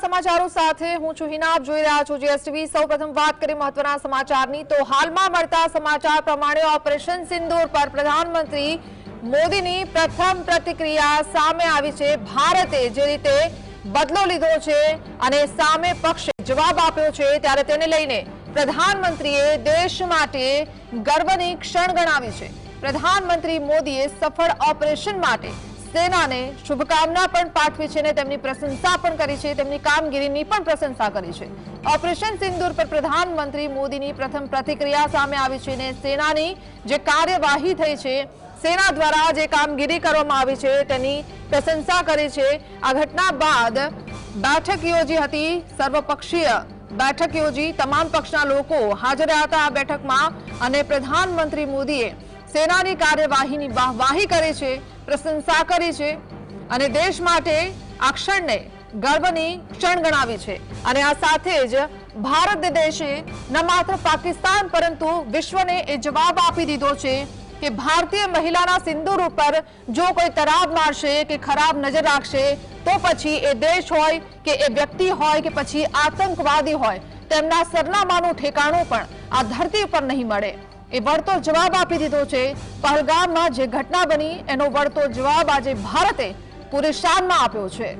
સમાચારો સાથે હું છું હિના. આપ જોઈ રહ્યા છો જીએસટીવી સૌપ્રથમ વાત કરીએ મહત્વના સમાચારની. તો હાલમાં મળતા સમાચાર પ્રમાણે ઓપરેશન સિંદૂર પર પ્રધાનમંત્રી મોદીની પ્રથમ પ્રતિક્રિયા સામે આવી છે. ભારતે જે રીતે બદલો લીધો છે અને સામે પક્ષે જવાબ આપ્યો છે, ત્યારે તેને લઈને પ્રધાનમંત્રીએ દેશ માટે ગર્વની ક્ષણ ગણાવી છે. પ્રધાનમંત્રી મોદીએ સફળ ઓપરેશન માટે સેનાને શુભકામના પણ પાઠવી છે અને તેમની પ્રશંસા પણ કરી છે. તેમની કામગીરીની પણ પ્રશંસા કરી છે. ઓપરેશન સિંદૂર પર પ્રધાનમંત્રી મોદીની પ્રથમ પ્રતિક્રિયા સામે આવી છે અને સેનાની જે કાર્યવાહી થઈ છે, સેના દ્વારા જે કામગીરી કરવામાં આવી છે તેની પ્રશંસા કરી છે. આ ઘટના બાદ બેઠક યોજી હતી સર્વપક્ષીય બેઠક યોજી. તમામ પક્ષના લોકો હાજર હતા આ બેઠકમાં અને પ્રધાનમંત્રી મોદીએ સેનાની કાર્યવાહીની વાહવાહી કરી છે, પ્રશંસા કરી છે અને દેશ માટે આ ક્ષણને ગર્વની ક્ષણ ગણાવી છે. અને આ સાથે જ ભારત દેશે ન માત્ર પાકિસ્તાન, પરંતુ વિશ્વને એ જવાબ આપી દીધો છે કે ભારતીય મહિલાના સિંદૂર ઉપર જો કોઈ તરાબ મારશે કે ખરાબ નજર રાખશે, તો પછી એ દેશ હોય કે એ વ્યક્તિ હોય કે પછી આતંકવાદી હોય, તેમના સરનામાનું ઠેકાણું પણ આ ધરતી પર નહીં મળે. એ વળતો જવાબ આપી દીધો છે. પહલગામમાં જે ઘટના બની એનો વળતો જવાબ આજે ભારતે પૂરી શાનમાં આપ્યો છે.